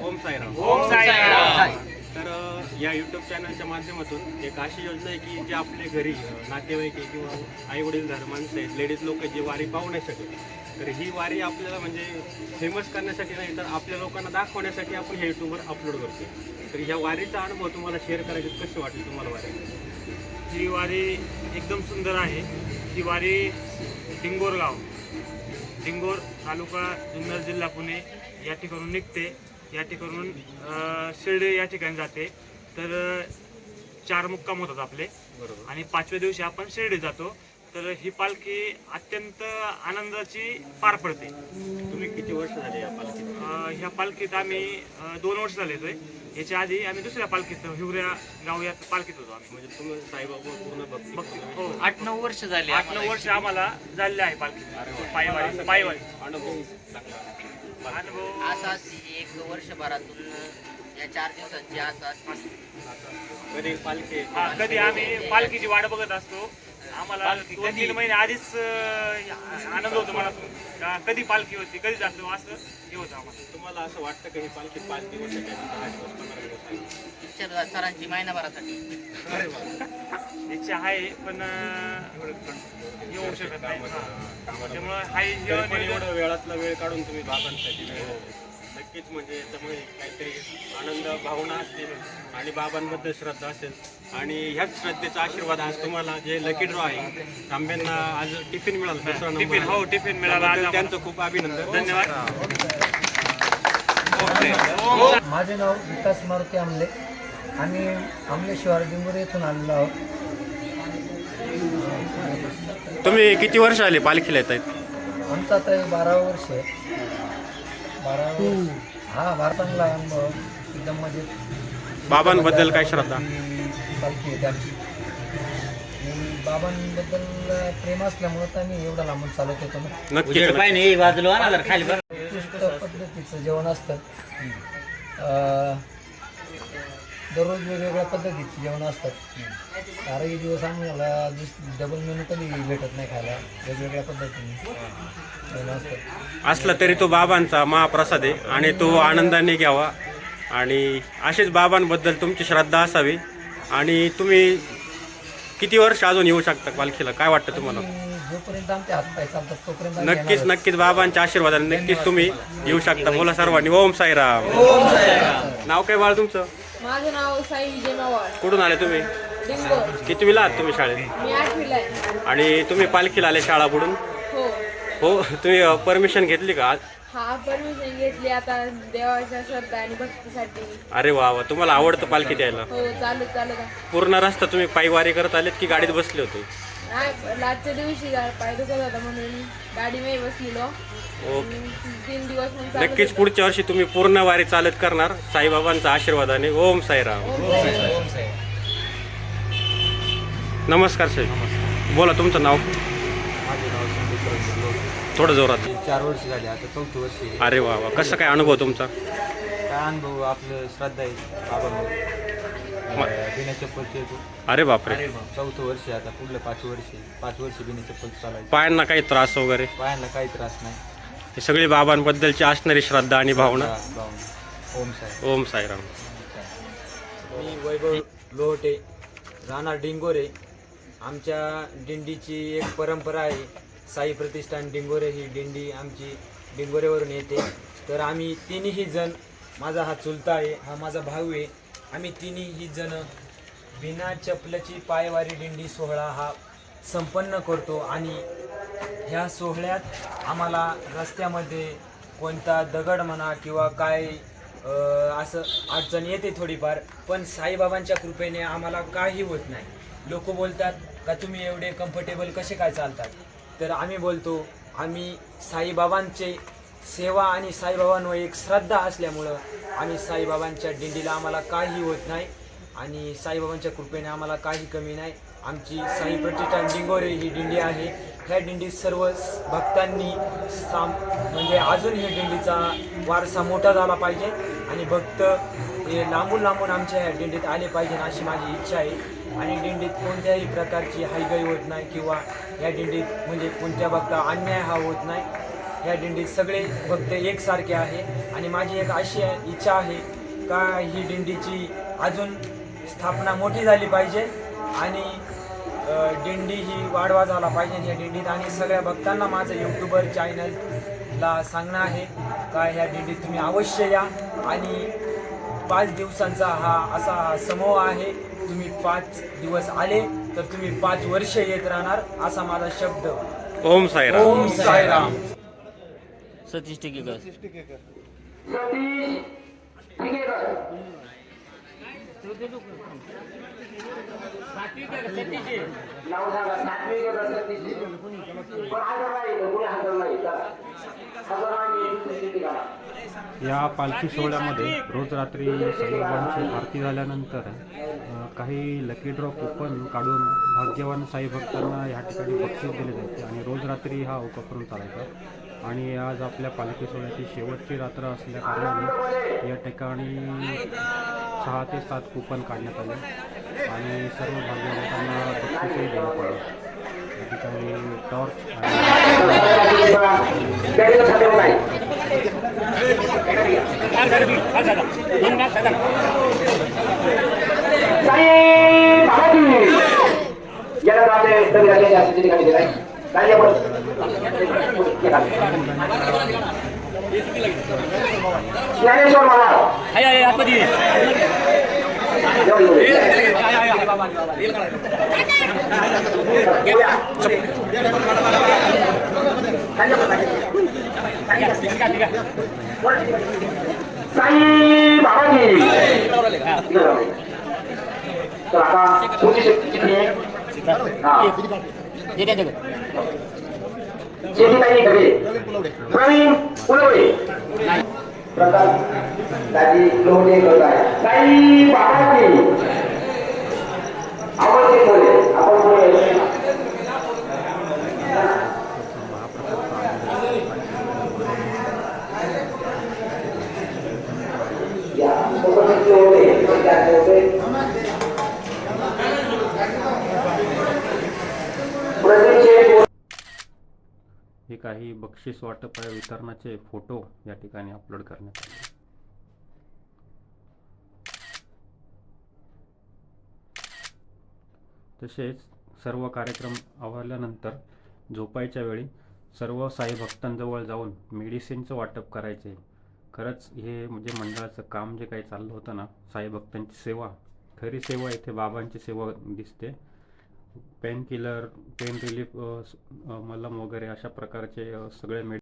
ओम साईराम. ओम साईराम. तर या यूट्यूब चॅनलच्या माध्यमातून एक अशी योजना आहे की जे आपले घरी नातेवाईक आहे किंवा आई वडील माणसं आहेत लेडीज लोक जी वारी पाहू नाही शकत. तर ही वारी आपल्याला म्हणजे फेमस करण्यासाठी नाही तर आपल्या लोकांना दाखवण्यासाठी आपण हे यूट्यूबवर अपलोड करतो तर ह्या वारीचा अनुभव तुम्हाला शेअर करायचे कसे वाटेल तुम्हाला वारी? ही वारी एकदम सुंदर आहे. ही वारी डिंगोर गाव डिंगोर तालुका जुन्नर जिल्हा पुणे या ठिकाणून निघते. या ठिकाणून शिर्डी या ठिकाणी जाते. तर चार मुक्काम होतात आपले. बरोबर. आणि पाचव्या दिवशी आपण शिर्डी जातो. तर ही पालखी अत्यंत आनंदाची पार पडते. तुम्ही किती वर्ष झाले या पालखीत? अ, ह्या पालखीत आम्ही अ, दोन वर्ष झाले होते. याच्या आधी आम्ही दुसऱ्या पालखीत हिवऱ्या गाव या पालखीत होतो आम्ही. म्हणजे तुम्ही साईबाबा पूर्ण भक्ती. हो. आठ नऊ वर्ष झाले आठ नऊ वर्ष आम्हाला झालेले आहे पालखी. पायवारी पायवारी. अनुभव. आसाच एक वर्षभरातून या चार दिवसांची आसाच कधी पालखी? हा कधी आम्ही पालखीची वाट बघत असतो. आम्हाला दोन तीन महिने आधीच आनंद होतो मला कधी पालखी होती कधी जातो असं हे होतं आम्हाला तुम्हाला असं वाटतं की ही पालखी पाच दिवस? पिक्चर सरांची महिनाभरासाठी. इच्छा आहे पण येऊ शकत नाही हा. त्यामुळं हाय वेळातला वेळ काढून तुम्ही बाबांसाठी. नक्कीच म्हणजे याच्यामुळे काहीतरी आनंद भावना असतील आणि बाबांबद्दल श्रद्धा असेल. आणि ह्याच श्रद्धेचा आशीर्वाद आज तुम्हाला जे लकी ड्रॉ आहे तांब्यांना आज टिफिन मिळाला दुसरा नंबर. टिफिन हो. टिफिन मिळाला आज त्याबद्दल आम्हाला. त्यांचं खूप अभिनंदन. धन्यवाद. माझे नाव विकास मारुती आमले. आम्ही आमलेश्वर डिंगोरे येथून आलेलो आहोत. तुम्ही किती वर्ष आले पालखीला येत आहेत आमचं आता हे बारावं वर्ष आहे. हा बारा चांगला अनुभव. एकदम मजेत बाबांबद्दल काय श्रद्धा? पालखी आणि बाबांबद्दल प्रेम असल्यामुळं तर आम्ही एवढा लांबून चालत होतो ना. नक्कीच उत्कृष्ट पद्धतीचं जेवण असतं. अं, दररोज वेगवेगळ्या पद्धतीचे जेवण असतात. चारही दिवस आम्हाला डबल मेनू कधी भेटत नाही खायला. वेगवेगळ्या पद्धतीने जेवण असला तरी तो बाबांचा महाप्रसाद आहे आणि तो आनंदाने घ्यावा. आणि असेच बाबांबद्दल तुमची श्रद्धा असावी. आणि तुम्ही किती वर्ष अजून येऊ शकता पालखीला? काय वाटतं तुम्हाला? आणि जोपर्यंत आमचे हातपाय चालतात तोपर्यंत आम्ही नक्कीच. नक्कीच. बाबांच्या आशीर्वादाने नक्कीच तुम्ही येऊ शकता. बोला सर्वांनी. ओम साईराम. नाव काय बाळ तुमचं? माझं नाव साई विजय कुठून आले तुम्ही? डिंगोर कितवीला आहात तुम्ही शाळेत? मी आठवीला आहे. आणि तुम्ही पालखीला आले शाळा बुडून? हो. हो तुम्ही परमिशन घेतली का हा परमिशन घेतली. आता देवाच्या श्रद्धा आणि भक्तीसाठी. अरे वा वा तुम्हाला आवडतं पालखी द्यायला. हो. पूर्ण रस्ता तुम्ही पायवारी करत आलेत की गाडीत बसले होते? नाही लाटच्या दिवशी जरा पाय दुखत होता म्हणून गाडी मध्ये बसलेलो. ओके. तीन दिवस मग चालत नक्कीच होतो. पुढच्या वर्षी तुम्ही पूर्ण वारी चालत करणार. साईबाबांच्या आशीर्वादाने ओम साईराम. ओम साई. नमस्कार साहेब. बोला तुमचं नाव? माझे नाव संदीप रवींद्र लोक. थोडं जोरात. चार वर्ष झाले आता चौथं वर्ष आहे. अरे वा वा. कसं काय अनुभव तुमचा? काय अनुभव? आपलं श्रद्धा आहे बाबा बिना चप्पलचे येतो अरे बापरे. चौथं वर्ष आहे आता पुढलं पाच वर्ष आहे. पाच वर्ष बिना चप्पल चालायचं. पायांना काही त्रास वगैरे? पायांना काही त्रास नाही. हे सगळी बाबांबद्दलची असणारी श्रद्धा आणि भावना? भावना. ओम साहेब ओम साईराम. मी वैभव लोहटे राहणार डिंगोरे. आमच्या दिंडीची एक परंपरा आहे. साई प्रतिष्ठान डिंगोरे ही दिंडी आमची डिंगोरेवरून येते. तर आम्ही तिन्ही जण माझा हा चुलता आहे हा माझा भाऊ आहे. आम्ही तिन्ही जण बिना चपलची पायवारी दिंडी सोहळा हा संपन्न करतो आणि ह्या सोहळ्यात आम्हाला रस्त्यामध्ये कोणता दगड म्हणा किंवा काय असं अडचण येते थोडीफार पण साईबाबांच्या कृपेने आम्हाला काही होत नाही. लोक बोलतात का तुम्ही एवढे कम्फर्टेबल कसे काय चालतात? तर आम्ही बोलतो आम्ही साईबाबांचे सेवा आणि साईबाबांवर एक श्रद्धा असल्यामुळं आणि साईबाबांच्या दिंडीला आम्हाला काही होत नाही आणि साईबाबांच्या कृपेने आम्हाला काही कमी नाही. आमची साई प्रतिष्ठान डिंगोरे ही दिंडी आहे. ह्या दिंडीत सर्व भक्तांनी साम म्हणजे अजून ह्या दिंडीचा वारसा मोठा झाला पाहिजे आणि भक्त हे लांबून लांबून आमच्या ह्या दिंडीत आले पाहिजे अशी माझी इच्छा आहे. आणि दिंडीत कोणत्याही प्रकारची हायगाई होत नाही किंवा ह्या दिंडीत म्हणजे कोणत्या भक्ता अन्याय हा होत नाही. ह्या दिंडीत सगळे भक्त एकसारखे आहे. आणि माझी एक अशी इच्छा आहे का ही दिंडीची अजून स्थापना मोठी झाली पाहिजे आणि दिंडी ही वाढवा झाला पाहिजे. या दिंडीत आणि सगळ्या भक्तांना माझं यूट्यूबर चॅनलला सांगणं आहे का ह्या दिंडीत तुम्ही अवश्य या. आणि पाच दिवसांचा हा असा हा समूह आहे. तुम्ही पाच दिवस आले तर तुम्ही पाच वर्ष येत राहणार असा माझा शब्द. ओम साईराम. ओम साईराम. सतीश टिकेकर. या पालखी सोहळ्यामध्ये रोज रात्री साईबाबांची आरती झाल्यानंतर काही लकी ड्रॉ कुपन काढून भाग्यवान साई भक्तांना या ठिकाणी बक्षीस दिले जायचे आणि रोज रात्री हा उपक्रम चालायचा. आणि आज आपल्या पालखी सोहळ्याची शेवटची रात्र असल्या कारणाने या ठिकाणी सहा ते सात कुपन काढण्यात आले. आणि सर्व भागवतांना बक्षीसही देण्यात आले. या ठिकाणी टॉर्च आणि ज्ञानेश्वर महाराज साई बाबाजी तर आता तुमची शेती हा शेतीताई ढगे प्रवीण उलवडे प्रताप दाजी लोहटे करत आहे साई बाबाजी आपण ते बोले आपण बोले या सोबतच लोहटे प्रताप लोहटे प्रदीप काही बक्षीस वाटप आहे वितरणाचे फोटो या ठिकाणी अपलोड करण्यात आले. तसेच सर्व कार्यक्रम आवरल्यानंतर झोपायच्या वेळी सर्व साई भक्तांजवळ जाऊन मेडिसिनचं वाटप करायचे. खरंच हे म्हणजे मंडळाचं काम जे काही चाललं होतं ना साई भक्तांची सेवा खरी सेवा इथे बाबांची सेवा दिसते. पेन किलर पेन रिलीफ मलम वगैरे अशा प्रकारचे सगळे मेड